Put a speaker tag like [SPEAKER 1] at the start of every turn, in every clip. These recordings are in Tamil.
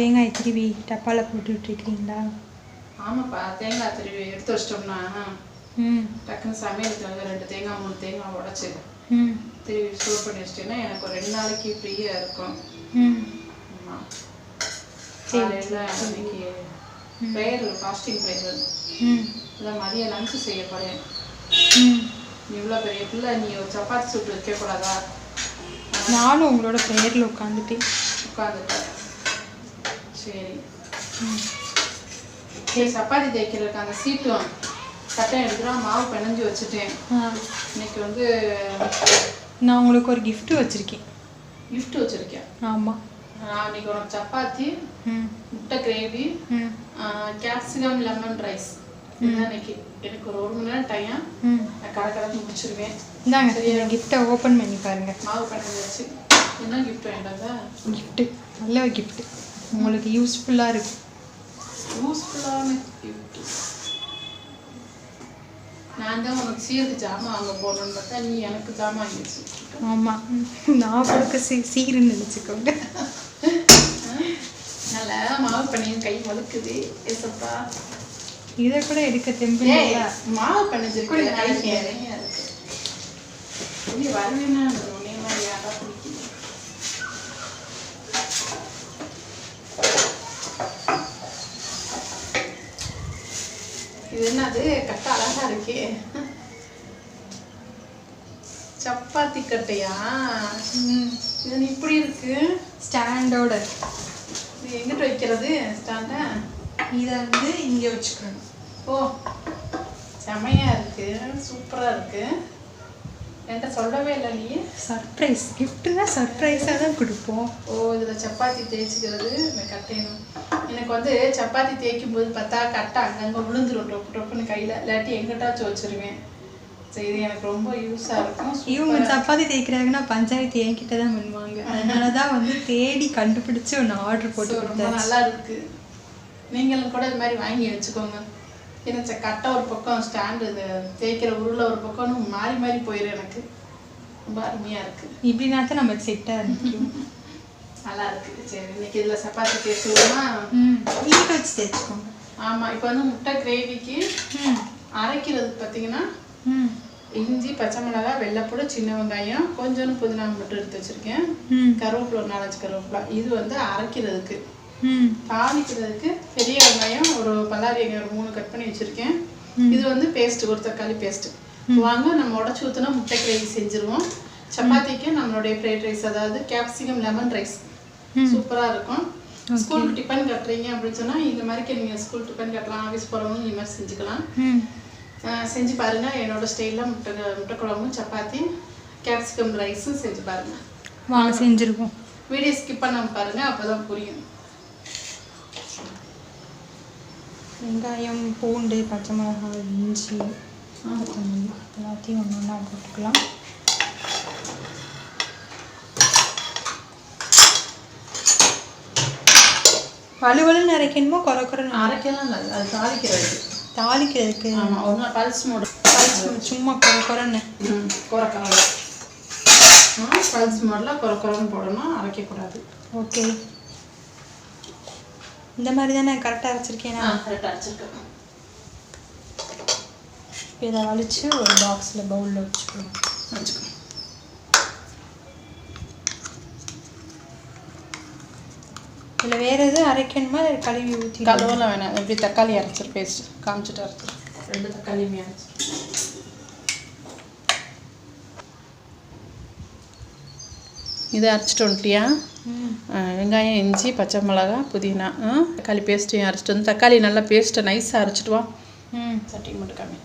[SPEAKER 1] தேங்காய் திருவி டப்பாவில் போட்டு விட்டுருக்கீங்களா?
[SPEAKER 2] ஆமாப்பா தேங்காய் திருவி எடுத்து வச்சிட்டோம்னா டக்குன்னு சமையலுக்காக ரெண்டு தேங்காய் மூணு தேங்காய் உடச்சி
[SPEAKER 1] ம்.
[SPEAKER 2] திருவி ஸ்டோர் பண்ணி வச்சிட்டேன்னா எனக்கு ஒரு ரெண்டு நாளைக்கு ஃப்ரீயாக இருக்கும். காலையில் அன்னைக்கு ப்ரேயர் ஃபாஸ்டிங் ப்ரேயர்.
[SPEAKER 1] ம்.
[SPEAKER 2] இல்லை மதியம் லஞ்சு செய்ய போகிறேன் இவ்வளோ பெரிய பிள்ளை நீ ஒரு சப்பாத்தி சுட்டு வைக்கக்கூடாதா?
[SPEAKER 1] நானும் உங்களோட ப்ரேயரில் உட்காந்துட்டேன்.
[SPEAKER 2] உட்காந்துட்ட சரி. சரி சப்பாத்தி தேய்க்கிறதுக்கு அந்த சீட்டும் கட்டம் எடுத்துனா மாவு பிணைஞ்சு வச்சுட்டேன். இன்னைக்கு வந்து
[SPEAKER 1] நான் உங்களுக்கு ஒரு gift வச்சுருக்கேன்.
[SPEAKER 2] gift வச்சுருக்கேன்.
[SPEAKER 1] ஆமாம்
[SPEAKER 2] இன்னைக்கு உனக்கு சப்பாத்தி முட்டை கிரேவி கேப்சிகம் லெமன் ரைஸ் இன்னைக்கு. எனக்கு ஒரு ஒரு மணி நேரம் டைம் நான் கடை கடந்து முடிச்சிருவேன்.
[SPEAKER 1] இந்தாங்க இந்த கிஃப்ட்டை ஓப்பன் பண்ணி பாருங்க.
[SPEAKER 2] மாவு பிணைஞ்சு வச்சு. என்ன gift வேண்டாங்க
[SPEAKER 1] கிஃப்ட்டு நல்ல கிஃப்ட்டு உங்களுக்கு யூஸ்ஃபுல்லாக இருக்கும்.
[SPEAKER 2] யூஸ்ஃபுல்லான gift. நான் தான் உனக்கு சீருக்கு ஜாமான் வாங்க போகணுன்னு பார்த்தா நீ எனக்கு ஜாமான் வாங்கி வச்சு
[SPEAKER 1] ஆமாம் நான் கொடுக்க சீ சீருன்னு நினச்சிக்கோங்க.
[SPEAKER 2] நல்லா மாவு பண்ணி கை வலுக்குது ஏசப்பா.
[SPEAKER 1] இதை கூட எடுக்க தெம்பு?
[SPEAKER 2] மாவு பண்ணிச்சிருக்கு வருவேன்னா இது என்னது? கட்ட அழகா இருக்கே. சப்பாத்தி கட்டையா? இது இப்படி இருக்கு?
[SPEAKER 1] ஸ்டாண்டோட.
[SPEAKER 2] இது எங்கிட்ட வைக்கிறது? ஸ்டாண்டா?
[SPEAKER 1] இதை வந்து இங்கே வச்சுக்கணும்.
[SPEAKER 2] ஓ செமையா இருக்கு. சூப்பரா இருக்கு. என்கிட்ட சொல்லவே இல்லை நீ.
[SPEAKER 1] சர்ப்ரைஸ். கிஃப்ட்டுனா சர்ப்ரைஸாக தான் கொடுப்போம்.
[SPEAKER 2] ஓ இதில் சப்பாத்தி தேய்ச்சிக்கிறது இந்த கட்டையணும் எனக்கு வந்து சப்பாத்தி தேய்க்கும் போது பார்த்தா கட்டை அங்கங்கே விழுந்துரும் டொப்பு டொப்புன்னு கையில். இல்லாட்டி எங்கிட்டாச்சும் வச்சிருவேன். சரி இது எனக்கு ரொம்ப யூஸாக இருக்கும்.
[SPEAKER 1] இவங்க சப்பாத்தி தேய்க்கிறாங்கன்னா பஞ்சாயத்து என்கிட்ட தான் பண்ணுவாங்க. அதனால தான் வந்து தேடி கண்டுபிடிச்சு ஒன்று ஆர்டர் போட்டு
[SPEAKER 2] ரொம்ப நல்லா இருக்கு. நீங்களும் கூட இது மாதிரி வாங்கி வச்சுக்கோங்க. ஏன்னா ச- கட்டை ஒரு பக்கம் ஸ்டாண்டு இது தேய்க்கிற உருளை ஒரு பக்கம்னு மாறி மாறி போயிடும் எனக்கு. ரொம்ப அருமையாக இருக்கு.
[SPEAKER 1] இப்படின்னா தான் நமக்கு செட்டாக இருந்துக்கும்
[SPEAKER 2] நல்லா இருக்கு சரி இன்னைக்கு இதில் சப்பாத்தி தேய்ச்சிடுவோமா
[SPEAKER 1] ம். ஈட்ட வச்சு தேய்ச்சிக்கோங்க.
[SPEAKER 2] ஆமாம் இப்போ வந்து முட்டை கிரேவிக்கு அரைக்கிறது பார்த்தீங்கன்னா
[SPEAKER 1] ம்.
[SPEAKER 2] இஞ்சி பச்சை மிளகாய் வெள்ளைப்பூடு சின்ன வெங்காயம் கொஞ்சோண்டு புதினா மட்டும் எடுத்து வச்சிருக்கேன். கருவேப்பிலை ஒரு நாலஞ்சு கருவேப்பிலை. இது வந்து அரைக்கிறதுக்கு. தாளிக்கிறதுக்கு பெரிய வெங்காயம் ஒரு பல்லாரி வெங்காயம் ஒரு மூணு கட் பண்ணி வச்சிருக்கேன். இது வந்து பேஸ்ட் ஒரு தக்காளி பேஸ்ட் வாங்க நம்ம உடச்சி ஊற்றினா முட்டை கிரேவி செஞ்சுருவோம். சப்பாத்திக்கு நம்மளுடைய ஃப்ரைட் ரைஸ் அதாவது கேப்சிகம் லெமன் ரைஸ் சூப்பராக இருக்கும். ஸ்கூலுக்கு டிஃபன் கட்டுறீங்க அப்படின்னு சொன்னால் இந்த மாதிரிக்கு நீங்கள் ஸ்கூல் டிஃபன் கட்டலாம் ஆஃபீஸ் போகிறவங்க இந்த மாதிரி செஞ்சுக்கலாம். செஞ்சு பாருங்க. என்னோட ஸ்டைலில் முட்டை முட்டை குழம்பும் சப்பாத்தி கேப்சிகம் ரைஸும் செஞ்சு பாருங்க.
[SPEAKER 1] வாங்க செஞ்சுருக்கோம்.
[SPEAKER 2] வீடியோ ஸ்கிப் பண்ணாம பாருங்க அப்பதான் புரியும்.
[SPEAKER 1] வெங்காயம் பூண்டு பச்சை மிளகாய் இஞ்சி எல்லாத்தையும் ஒன்று ஒன்றா போட்டுக்கலாம். வலுவலுன்னு அரைக்கணுமோ குறை குறைன்னு
[SPEAKER 2] அரைக்கலாம் அது தாளிக்கிறது
[SPEAKER 1] தாளிக்கிறதுக்கு.
[SPEAKER 2] ஆமாம் ஒரு நாள் பல்ஸ் மோடு.
[SPEAKER 1] சும்மா- சும்மா குறை குறைன்னு
[SPEAKER 2] ம் குறைக்கலாம் பல்ஸ் மோடில் குறை குறைன்னு போடணும் அரைக்கக்கூடாது.
[SPEAKER 1] ஓகே. இந்த மாதிரி தானே கரெக்டாக அரைச்சிருக்கேனா
[SPEAKER 2] கரெக்டாக அரைச்சிருக்கேன்.
[SPEAKER 1] இதை வலிச்சு ஒரு பாக்ஸில் பவுலில் வச்சுக்கணும்.
[SPEAKER 2] வச்சுக்கோ
[SPEAKER 1] இதில் வேறு எதுவும் அரைக்கணுமா? இல்லை கழுவி ஊற்றி
[SPEAKER 2] கழுவெல்லாம் வேணாம். எப்படி தக்காளி அரைச்சிரு பேஸ்ட் காமிச்சிட்டு அரைச்சிரு ரெண்டு தக்காளியுமே அரைச்சி. இதை அரைச்சிட்டு வந்துட்டியா? வெங்காயம் இஞ்சி பச்சை மிளகா புதினா தக்காளி பேஸ்ட்டையும் அரைச்சிட்டு வந்து தக்காளி நல்லா பேஸ்ட்டை நைஸாக அரைச்சிட்டு வா.
[SPEAKER 1] ம்
[SPEAKER 2] சட்டி மட்டும் காமி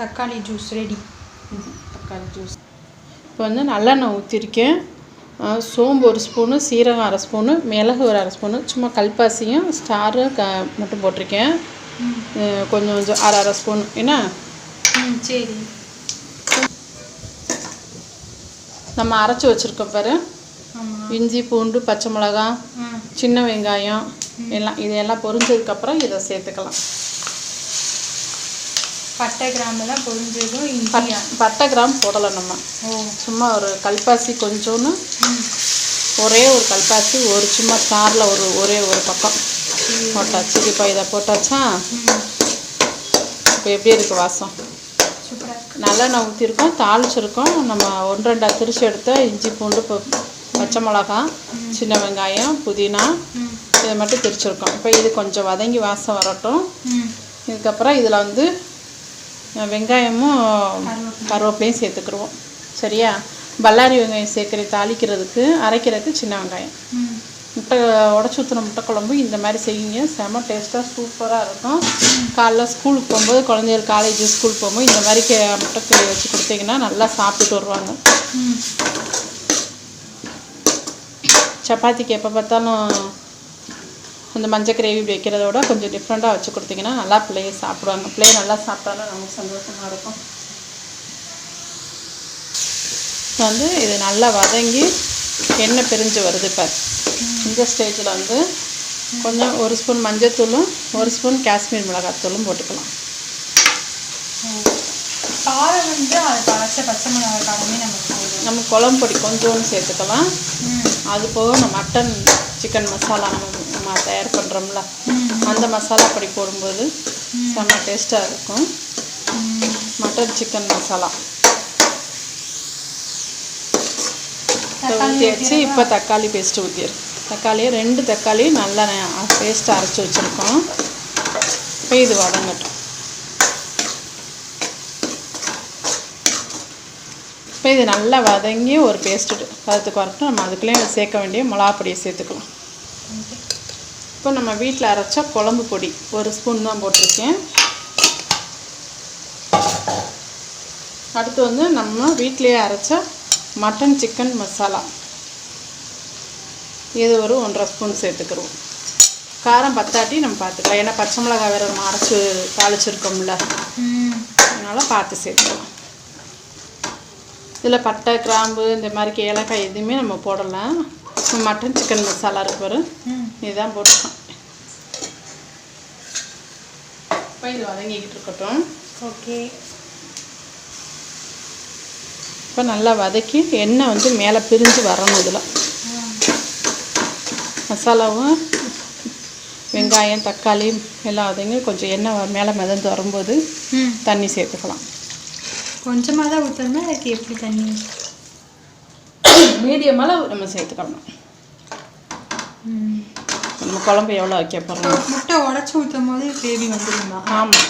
[SPEAKER 1] தக்காளி ஜூஸ் ரெடி
[SPEAKER 2] தக்காளி ஜூஸ் இப்போ வந்து நல்லெண்ணெய் ஊற்றிருக்கேன் சோம்பு ஒரு ஸ்பூனு சீரகம் அரை ஸ்பூனு மிளகு ஒரு அரை ஸ்பூனு சும்மா கல்பாசியும் ஸ்டாரு க மட்டும் போட்டிருக்கேன். கொஞ்சம் கொஞ்சம் அரை அரை ஸ்பூன். என்ன?
[SPEAKER 1] சரி.
[SPEAKER 2] நம்ம அரைச்சி வச்சுருக்கோம் பாரு. இஞ்சி பூண்டு பச்சை மிளகா சின்ன வெங்காயம் எல்லாம் இதெல்லாம் பொரிஞ்சதுக்கப்புறம் இதை சேர்த்துக்கலாம்.
[SPEAKER 1] பட்டை கிராம்பெல்லாம் பொரிஞ்சதும் இஞ்சி
[SPEAKER 2] பட் பட்டை கிராம் போடலை நம்ம. சும்மா ஒரு கல்பாசி கொஞ்சோன்னு ஒரே ஒரு கல்பாசி ஒரு சும்மா சாரில் ஒரு ஒரே ஒரு பக்கம் போட்டாச்சு. இப்போ இதை போட்டாச்சா? இப்போ எப்படி இருக்குது வாசம்? நல்லெண்ணெய் ஊற்றிருக்கோம் தாளிச்சிருக்கோம். நம்ம ஒன்று ரெண்டா திரிச்சு எடுத்த இஞ்சி பூண்டு பச்சை மிளகா சின்ன வெங்காயம் புதினா இதை மட்டும் திரிச்சிருக்கோம். இப்போ இது கொஞ்சம் வதங்கி வாசம் வரட்டும். இதுக்கப்புறம் இதில் வந்து வெங்காயமும்
[SPEAKER 1] கருவேப்பிலை.
[SPEAKER 2] கருவேப்பிலையும் சேர்த்துக்கிடுவோம் சரியா? பல்லாரி வெங்காயம் சேர்க்குற தாளிக்கிறதுக்கு அரைக்கிறதுக்கு சின்ன வெங்காயம். முட்டை உடச்சி ஊற்றின முட்டை குழம்பு இந்த மாதிரி செய்யுங்க. செம டேஸ்ட்டாக சூப்பராக இருக்கும். காலைல ஸ்கூலுக்கு போகும்போது குழந்தைகள் காலேஜ் ஸ்கூல் போகும்போது இந்த மாதிரி கே முட்டை வச்சு கொடுத்தீங்கன்னா நல்லா சாப்பிட்டுட்டு வருவாங்க. சப்பாத்திக்கு எப்போ பார்த்தாலும் அந்த மஞ்சள் கிரேவி வைக்கிறத விட கொஞ்சம் டிஃப்ரெண்ட்டாக வச்சு கொடுத்தீங்கன்னா நல்லா பிள்ளைங்க சாப்பிடுவாங்க. பிள்ளைங்க நல்லா சாப்பிட்டாலும் நமக்கு சந்தோஷமாக இருக்கும். வந்து இது நல்லா வதங்கி எண்ணெய் பிரிஞ்சு வருது இப்போ இந்த ஸ்டேஜில் வந்து கொஞ்சம் ஒரு ஸ்பூன் மஞ்சத்தூளும் ஒரு ஸ்பூன் காஷ்மீர் மிளகாத்தூளும் போட்டுக்கலாம்.
[SPEAKER 1] காரம் வந்து அது அரைச்ச பச்சை மிளகாய் காரமே நமக்கு
[SPEAKER 2] நம்ம குழம்பு பொடி கொஞ்சோண்டு சேர்த்துக்கலாம். அது போக நம்ம மட்டன் சிக்கன் மசாலா நம்ம நம்ம தயார் பண்ணுறோம்ல அந்த மசாலா பொடி போடும்போது செம்ம டேஸ்ட்டாக இருக்கும். Mutton chicken masala.
[SPEAKER 1] தக்காளி
[SPEAKER 2] ஊற்றி வச்சு இப்போ தக்காளி பேஸ்ட்டு ஊற்றிடு தக்காளியை ரெண்டு தக்காளி நல்லா பேஸ்ட்டு அரைச்சி வச்சுருக்கோம். இப்போ இது வதங்கட்டும். இப்போ இது நல்லா வதங்கி ஒரு பேஸ்ட்டு பதத்துக்கு வரட்டும் நம்ம அதுக்குள்ளேயே சேர்க்க வேண்டிய மிளகா பொடியை சேர்த்துக்கலாம் இப்போ நம்ம வீட்டில் அரைச்ச குழம்பு பொடி ஒரு ஸ்பூன் தான் போட்டிருக்கேன். அடுத்து வந்து நம்ம வீட்டிலேயே அரைச்ச மட்டன் சிக்கன் மசாலா. இது ஒரு ஒன்றரை ஸ்பூன் சேர்த்துக்கிறோம். காரம் பத்தாட்டி நம்ம பார்த்துக்கலாம். ஏன்னா பச்சை மிளகாய் வேறு நம்ம அரைச்சி தாளிச்சிருக்கோம்ல. அதனால் பார்த்து சேர்த்துக்கலாம். இதில் பட்டை கிராம்பு இந்த மாதிரி ஏலக்காய் எதுவுமே நம்ம போடலாம் மட்டன் சிக்கன் மசாலா இருக்கு பாரு. இதுதான் போட்டுக்கலாம் இப்போ இது வதங்கிக்கிட்டு இருக்கட்டும்.
[SPEAKER 1] ஓகே.
[SPEAKER 2] இப்போ நல்லா வதக்கி எண்ணெய் வந்து மேலே பிரிஞ்சு வரணும் இதில். மசாலாவும் வெங்காயம் தக்காளி எல்லாம் வதங்கி கொஞ்சம் எண்ணெய் மேலே மிதந்து வரும்போது தண்ணி சேர்த்துக்கலாம்.
[SPEAKER 1] கொஞ்சமாக தான் ஊற்றணுமா அதுக்கு எப்படி தண்ணி?
[SPEAKER 2] மீடியம் அளவு நம்ம சேர்த்துக்கணும். நம்ம குழம்பு எவ்வளோ வைக்க போகிறோம்
[SPEAKER 1] முட்டை உடச்சி ஊற்றும் போது கிரேவி வந்துருமா?
[SPEAKER 2] ஆமாம்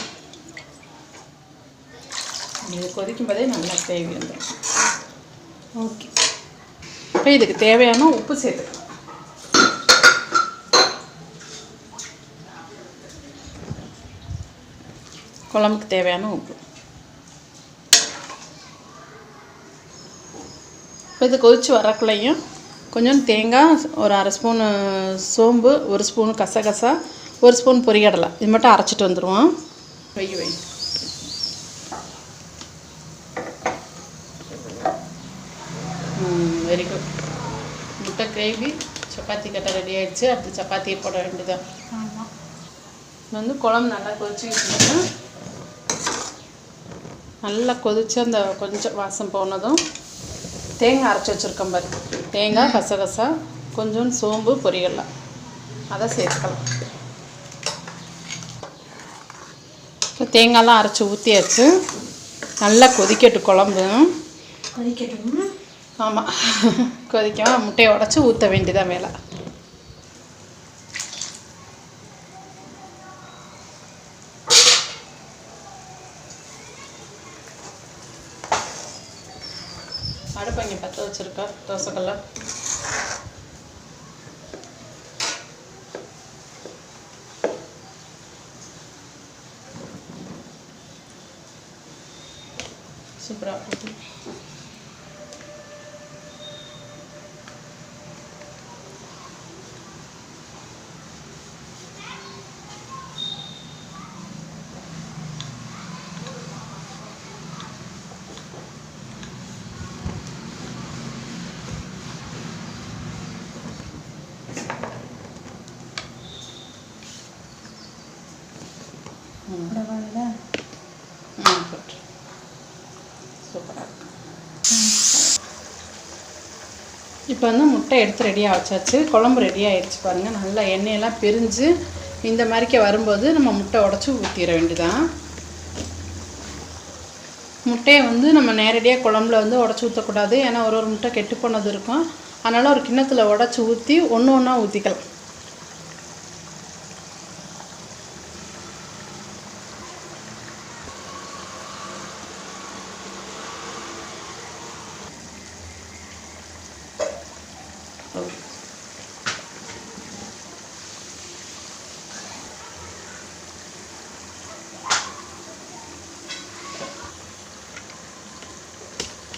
[SPEAKER 2] இது கொதிக்கும் போதே நல்லா தேவி வந்துடும்
[SPEAKER 1] ஓகே.
[SPEAKER 2] இப்போ இதுக்கு தேவையான உப்பு சேர்த்துக்கலாம். குழம்புக்கு தேவையான உப்பு. இது கொதிச்சு வரக்குள்ளேயும் கொஞ்சம் தேங்காய் ஒரு அரை ஸ்பூனு சோம்பு ஒரு ஸ்பூன் கசகசா ஒரு ஸ்பூன் பொரிகடலை. இது மட்டும் அரைச்சிட்டு வந்துடுவோம் வை வை வெரி குட் முட்டை கிரேவி சப்பாத்தி கட்டை ரெடி ஆயிடுச்சு. அடுத்து சப்பாத்தியை போட வேண்டியதான் இது வந்து குழம்பு நல்லா கொதிச்சுக்கிட்டு நல்லா கொதிச்சு அந்த கொஞ்சம் வாசம் போனதும் தேங்காய் அரைச்சி வச்சுருக்கோம் பாரு. தேங்காய் கசகசா கொஞ்சம் சோம்பு பொரியல்ல அதை சேர்த்துக்கலாம். இப்போ தேங்காய்லாம் அரைச்சி ஊற்றியாச்சு நல்லா கொதிக்கட்டும் குழம்பு.
[SPEAKER 1] கொதிக்கட்டும்?
[SPEAKER 2] ஆமாம் கொதிக்காம முட்டையை உடச்சி ஊற்ற வேண்டியதான் வேலை அடுப்பு இங்கே பற்ற வச்சுருக்கா தோசைக்கெல்லாம் சூப்பராக
[SPEAKER 1] பரவாயில்ல
[SPEAKER 2] சூப்பராக இப்போ வந்து முட்டை எடுத்து ரெடியாக வச்சாச்சு. குழம்பு ரெடி ஆயிடுச்சு பாருங்கள் நல்லா எண்ணெயெல்லாம் பிரிஞ்சு இந்த மாதிரிக்க வரும்போது நம்ம முட்டை உடச்சி ஊற்றிட வேண்டியதான் முட்டையை வந்து நம்ம நேரடியாக குழம்புல வந்து உடச்சி ஊற்றக்கூடாது ஏன்னா ஒரு ஒரு முட்டை கெட்டு போனது இருக்கும். அதனால் ஒரு கிண்ணத்தில் உடச்சி ஊற்றி ஒன்று ஒன்றா ஊற்றிக்கலாம்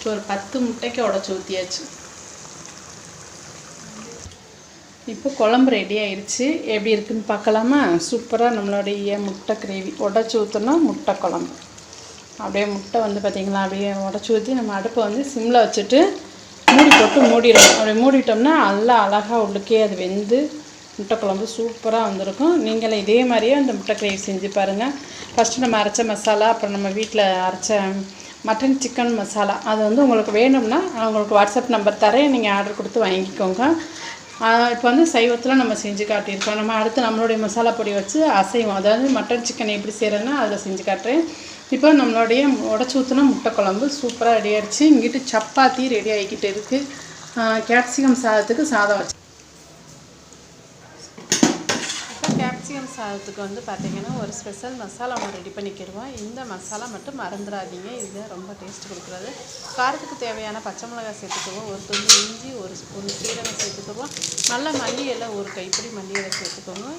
[SPEAKER 2] ஒரு பத்து முட்டைக்கு உடச்சி ஊற்றியாச்சு இப்போ குழம்பு ரெடி ஆயிடுச்சு எப்படி இருக்குன்னு பார்க்கலாமா? சூப்பராக நம்மளுடைய முட்டை கிரேவி உடச்சி ஊற்றினா முட்டை குழம்பு. அப்படியே முட்டை வந்து பார்த்திங்களா அப்படியே உடச்சி ஊற்றி நம்ம அடுப்பை வந்து சிம்மில் வச்சுட்டு போட்டு மூடிடணும். அப்படி மூடிட்டோம்னா நல்லா அழகாக உள்ளுக்கே அது வெந்து முட்டை குழம்பு சூப்பராக வந்திருக்கும். நீங்களும் இதே மாதிரியே அந்த முட்டை கிரேவி செஞ்சு பாருங்கள் ஃபஸ்ட்டு நம்ம அரைச்ச மசாலா அப்புறம் நம்ம வீட்டில் அரைச்ச மட்டன் சிக்கன் மசாலா. அது வந்து உங்களுக்கு வேணும்னா உங்களுக்கு வாட்ஸ்அப் நம்பர் தரேன். நீங்கள் ஆர்டர் கொடுத்து வாங்கிக்கோங்க. இப்போ வந்து சைவத்தில் நம்ம செஞ்சு காட்டியிருக்கோம். நம்ம அடுத்து நம்மளுடைய மசாலா பொடி வச்சு அசைவம். அதாவது மட்டன் சிக்கன் எப்படி செய்கிறேன்னா அதில் செஞ்சு காட்டுறேன். இப்போ நம்மளுடைய உடச்சி ஊற்றின முட்டை குழம்பு சூப்பராக ரெடி ஆகிடுச்சு இங்கிட்டு சப்பாத்தி ரெடி ஆகிக்கிட்டு இருக்குது கேப்சிகம் சாதத்துக்கு சாதம் வச்சு இப்போ கேப்சிகம் சாதத்துக்கு வந்து பார்த்திங்கன்னா ஒரு ஸ்பெஷல் மசாலா ஒன்று ரெடி பண்ணிக்கிடுவோம். இந்த மசாலா மட்டும் மறந்துடாதீங்க. இது ரொம்ப டேஸ்ட் கொடுக்குறது. காரத்துக்கு தேவையான பச்சை மிளகாய் சேர்த்துக்குவோம். ஒரு துண்டு இஞ்சி ஒரு ஸ்பூன் சீரகம் சேர்த்துக்குவோம். நல்ல மல்லி ஒரு கைப்பிடி மல்லி இலை சேர்த்துக்கோங்க.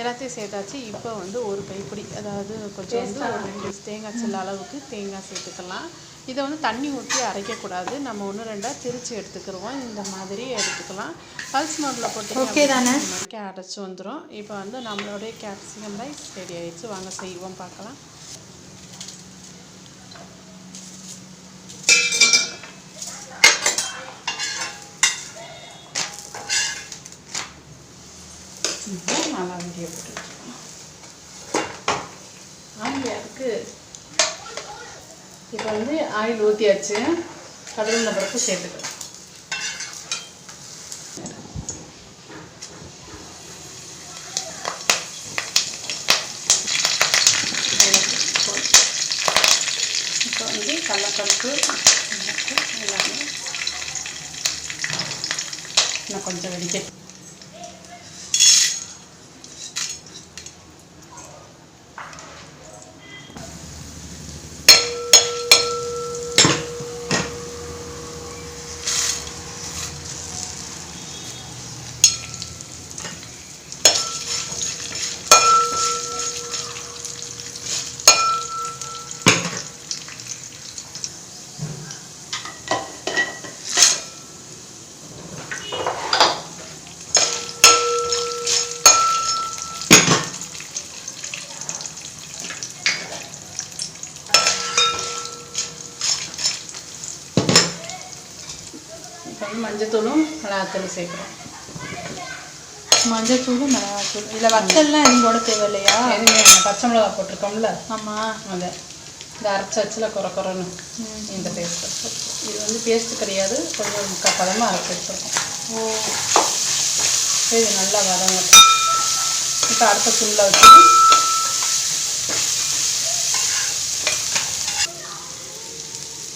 [SPEAKER 2] எல்லாத்தையும் சேர்த்தாச்சு. இப்போ வந்து ஒரு கைப்பிடி அதாவது கொஞ்சம் வந்து ஒரு ரெண்டு தேங்காய் சில்ல அளவுக்கு தேங்காய் சேர்த்துக்கலாம். இதை வந்து தண்ணி ஊற்றி அரைக்கக்கூடாது. நம்ம ஒன்று ரெண்டாக திரிச்சு எடுத்துக்கிடுவோம் இந்த மாதிரி எடுத்துக்கலாம். பல்ஸ் மோட்டில் போட்டு அரைச்சி வந்துடும் இப்போ வந்து நம்மளுடைய கேப்சிகம் ரைஸ் ரெடி ஆயிடுச்சு. வாங்க செய்வோம் பார்க்கலாம் இப்போ அப்படியே போட்டு போட்டுருக்கோம் இப்போ வந்து ஆயில் ஊற்றியாச்சு கடல் பருப்பு சேர்த்துக்கலாம். இப்போ வந்து கடலப்பருப்பு எல்லாமே இன்னும் கொஞ்சம் வெடிக்க இப்போ வந்து மஞ்சத்தூளும் மிளகாத்தூளும் சேர்க்குறோம்.
[SPEAKER 1] மஞ்சத்தூள் மிளகாத்தூள் இதில் வத்தல்லாம் எதுவும் போட தேவையில்லையா?
[SPEAKER 2] எதுவுமே. பச்சை மிளகா போட்டிருக்கோம்ல?
[SPEAKER 1] ஆமாம்
[SPEAKER 2] அதை. இந்த அரைச்ச அச்சில் குறை குறைன்னு இந்த பேஸ்ட் இது வந்து பேஸ்ட் கிடையாது. கொஞ்சம் முக்கால் பதமாக அரைச்சி வச்சுருக்கோம்.
[SPEAKER 1] ஓ.
[SPEAKER 2] இது நல்லா வதங்கட்டும். இப்போ அடுத்த துள்ள வச்சு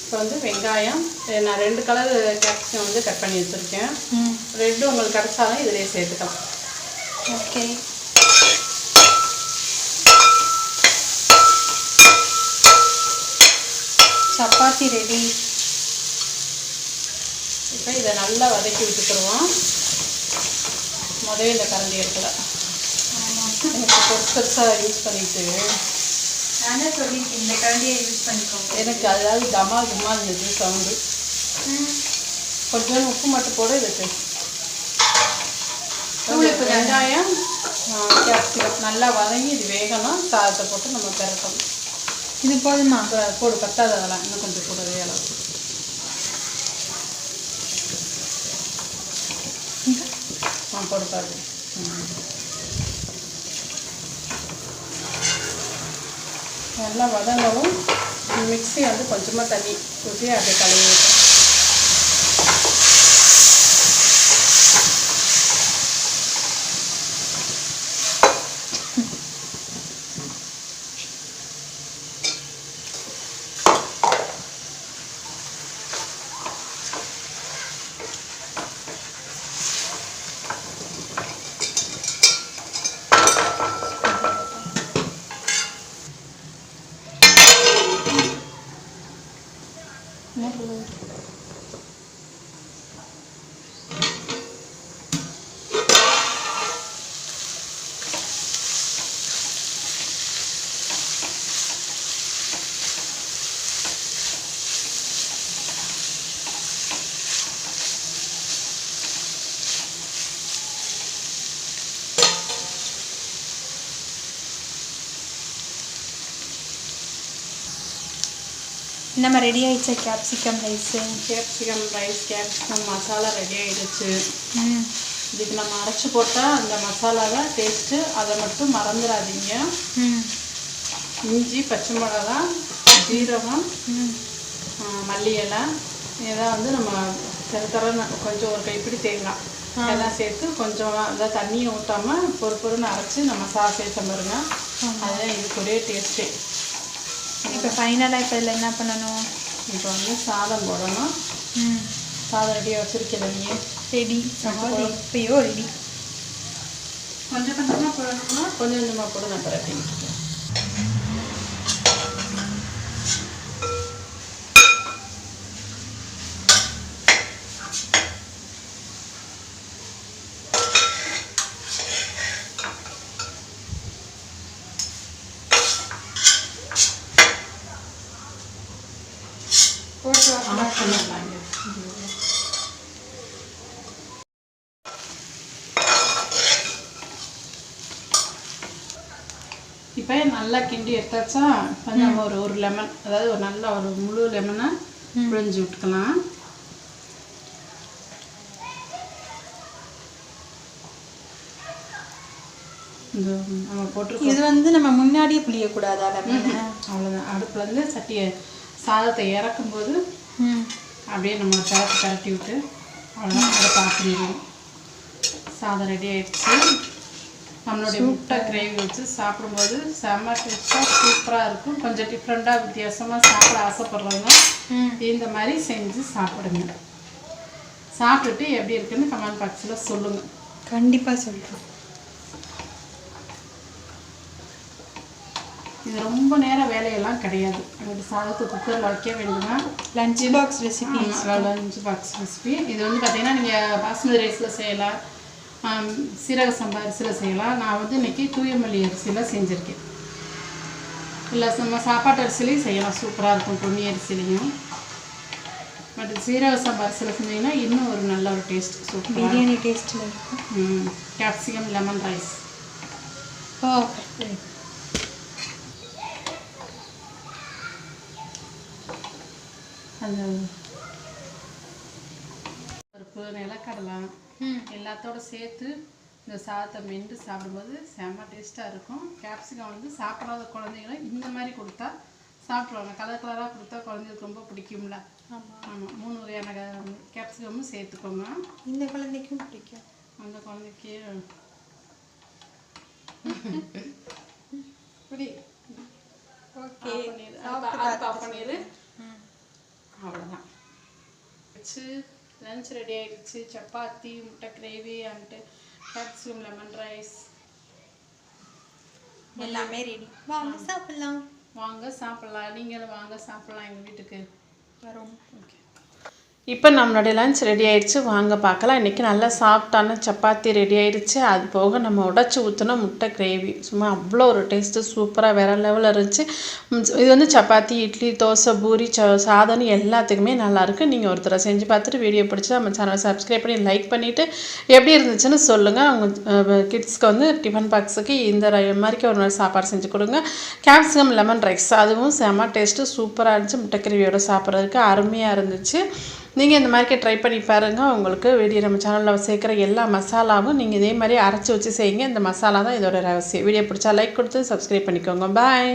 [SPEAKER 2] இப்போ வந்து வெங்காயம் நான் ரெண்டு கலர் கேப்சிகம் வந்து கட் பண்ணி வச்சுருக்கேன்.
[SPEAKER 1] ம்.
[SPEAKER 2] ரெட்டு உங்களுக்கு கிடச்சாலும் இதிலே சேர்த்துக்கலாம்.
[SPEAKER 1] ஓகே. சப்பாத்தி ரெடி.
[SPEAKER 2] இப்போ இதை நல்லா வதக்கி விட்டுக்குருவோம் முதல்ல இந்த கரண்டி எடுக்கல பெருசு பெருசாக யூஸ் பண்ணிட்டு
[SPEAKER 1] நானே சொல்லியிருக்கேன் இந்த கரண்டியை யூஸ் பண்ணிக்கோங்க.
[SPEAKER 2] எனக்கு அதாவது தமா தமா இருந்தது சவுண்டு. கொஞ்சம் உப்பு மட்டும் போட இதுக்கு
[SPEAKER 1] தூள் உப்பு தானே?
[SPEAKER 2] வெங்காயம் கேப்சிகம் நல்லா வதங்கி இது வேகணும். சாதத்தை போட்டு நம்ம பெரட்டணும்.
[SPEAKER 1] இது போதுமா?
[SPEAKER 2] போடு பத்தாது அதெல்லாம் இன்னும் கொஞ்சம் கூடவே அளவு. ஆ போடு பாரு. ம். நல்லா வதங்கவும் மிக்ஸி வந்து கொஞ்சமாக தண்ணி ஊற்றி அதை கழுவி
[SPEAKER 1] நம்ம ரெடி ஆயிடுச்சா capsicum rice
[SPEAKER 2] capsicum rice capsicum masala ready ஆயிடுச்சு. இதுக்கு நம்ம அரைச்சி போட்டால் அந்த மசாலாவை டேஸ்ட்டு அதை மட்டும் மறந்துடாதீங்க. இஞ்சி பச்சை மிளகா ஜீரகம் மல்லி இலை இதெல்லாம் வந்து நம்ம தர கொஞ்சம் ஒரு கைப்பிடி தேங்காய். எல்லாம் சேர்த்து கொஞ்சம் அதான் தண்ணியை ஊற்றாமல் பொறு பொறுன்னு அரைச்சி நம்ம சா சேர்த்த பாருங்க. அதுதான் இதுக்கு ஒரே டேஸ்ட்டே
[SPEAKER 1] இப்போ ஃபைனலாக இப்போ இதில் என்ன பண்ணணும்?
[SPEAKER 2] இப்போ வந்து சாதம் போடணும்.
[SPEAKER 1] ம்.
[SPEAKER 2] சாதம் ரெடியாக வச்சுருக்கேன் நீ
[SPEAKER 1] ரெடி சாரி இப்பயோ ரெடி
[SPEAKER 2] கொஞ்சம் கொஞ்சமாக போடணும்னா கொஞ்சம் கொஞ்சமாக போட நான் பரட்டி
[SPEAKER 1] போட்டு
[SPEAKER 2] ஆஃப் பண்ணிடலாங்க இப்போ நல்லா கிண்டி எடுத்தாச்சா கொஞ்சம் ஒரு ஒரு லெமன் அதாவது ஒரு நல்ல ஒரு முழு லெமனை புழிஞ்சு விட்டுக்கலாம். நம்ம போட்டிருக்கோம்.
[SPEAKER 1] இது வந்து நம்ம முன்னாடியே புளியக்கூடாதா
[SPEAKER 2] அவ்வளோதான் அடுப்புலேருந்து சட்டியை சாதத்தை இறக்கும்போது அப்படியே நம்ம பரட்டி பரட்டி விட்டு அவ்வளோதான் அதை பார்த்துருவோம் சாதம் ரெடி ஆயிடுச்சு. நம்மளுடைய முட்டை கிரேவி வச்சு சாப்பிடும்போது செம்ம டேஸ்ட்டாக சூப்பராக இருக்கும். கொஞ்சம் டிஃப்ரெண்ட்டாக வித்தியாசமாக சாப்பிட ஆசைப்படுறவங்க இந்த மாதிரி செஞ்சு சாப்பிடுங்க. சாப்பிட்டுட்டு எப்படி இருக்குன்னு கமெண்ட் பாக்ஸில் சொல்லுங்கள்
[SPEAKER 1] கண்டிப்பாக சொல்கிறோம்
[SPEAKER 2] இது ரொம்ப நேரம் வேலையெல்லாம் கிடையாது. அப்படி சாதத்தை குக்கரில் வைக்க வேண்டுமா?
[SPEAKER 1] Lunch box recipe
[SPEAKER 2] lunch box recipe இது வந்து பார்த்தீங்கன்னா நீங்கள் பாஸ்மதி ரைஸில் செய்யலாம். சீரக சம்பா அரிசியில் செய்யலாம். நான் வந்து இன்னைக்கு தூயமல்லி அரிசியில் செஞ்சுருக்கேன். இல்லை நம்ம சாப்பாட்டு அரிசிலையும் செய்யலாம். சூப்பராக இருக்கும் பொன்னி அரிசிலையும் பட் சீரக சம்பா அரிசியில் செஞ்சீங்கன்னா இன்னும் ஒரு நல்ல ஒரு டேஸ்ட் சூப்பராக
[SPEAKER 1] பிரியாணி டேஸ்ட்டில் இருக்கும்
[SPEAKER 2] கேப்சிகம் லெமன் ரைஸ்
[SPEAKER 1] ஓ
[SPEAKER 2] அந்த பருப்பு நிலக்கடலை.
[SPEAKER 1] ம்
[SPEAKER 2] எல்லாத்தோட சேர்த்து இந்த சாதத்தை மென்று சாப்பிடும்போது செம்ம டேஸ்ட்டாக இருக்கும். கேப்சிகம் வந்து சாப்பிடாத குழந்தைங்களும் இந்த மாதிரி கொடுத்தா சாப்பிட்ருவாங்க கலர் கலராக கொடுத்தா குழந்தைங்களுக்கு ரொம்ப பிடிக்கும்ல.
[SPEAKER 1] ஆமாம்
[SPEAKER 2] மூணு வகையான கேப்சிகமும் சேர்த்துக்கோங்க.
[SPEAKER 1] இந்த குழந்தைக்கும் பிடிக்கும்.
[SPEAKER 2] அந்த குழந்தைக்கு இப்படி.
[SPEAKER 1] ஓகே.
[SPEAKER 2] பண்ணிடு. அவ்வளோதான் வச்சு லஞ்ச் ரெடி ஆயிடுச்சு. சப்பாத்தி முட்டை gravy and capsicum lemon rice
[SPEAKER 1] எல்லாமே ரெடி வாங்க சாப்பிடலாம்.
[SPEAKER 2] வாங்க சாப்பிட்லாம். நீங்களும் வாங்க சாப்பிட்லாம் எங்கள் வீட்டுக்கு.
[SPEAKER 1] வரோம்.
[SPEAKER 2] ஓகே இப்போ நம்மளுடைய லஞ்ச் ரெடி ஆயிடுச்சு. வாங்க பார்க்கலாம். இன்றைக்கி நல்லா சாஃப்டான சப்பாத்தி ரெடி ஆயிடுச்சு. அது போக நம்ம உடச்சி ஊற்றின முட்டை கிரேவி சும்மா அவ்வளோ ஒரு டேஸ்ட்டு சூப்பராக வேறு லெவலில் இருந்துச்சு. இது வந்து சப்பாத்தி இட்லி தோசை பூரி ச சாதம் எல்லாத்துக்குமே நல்லாயிருக்கு நீங்கள் ஒருத்தரை செஞ்சு பார்த்துட்டு வீடியோ பிடிச்சி நம்ம சேனலை சப்ஸ்கிரைப் பண்ணி லைக் பண்ணிவிட்டு எப்படி இருந்துச்சுன்னு சொல்லுங்கள் அவங்க கிட்ஸ்க்கு வந்து டிஃபன் பாக்ஸுக்கு இந்த மாதிரிக்கு ஒரு நாள் சாப்பாடு செஞ்சு கொடுங்க. கேப்சிகம் லெமன் ரைஸ் அதுவும் செம்ம டேஸ்ட்டு சூப்பராக இருந்துச்சு. முட்டை கிரேவியோட சாப்பிட்றதுக்கு அருமையாக இருந்துச்சு. நீங்கள் இந்த மாதிரிக்கே ட்ரை பண்ணி பாருங்கள் உங்களுக்கு வீடியோ நம்ம சேனலில் சேர்க்குற எல்லா மசாலாவும் நீங்கள் இதே மாதிரி அரைச்சி வச்சு செய்யுங்க. இந்த மசாலா தான் இதோட ரகசியம். வீடியோ பிடிச்சா லைக் கொடுத்து சப்ஸ்கிரைப் பண்ணிக்கோங்க. பாய்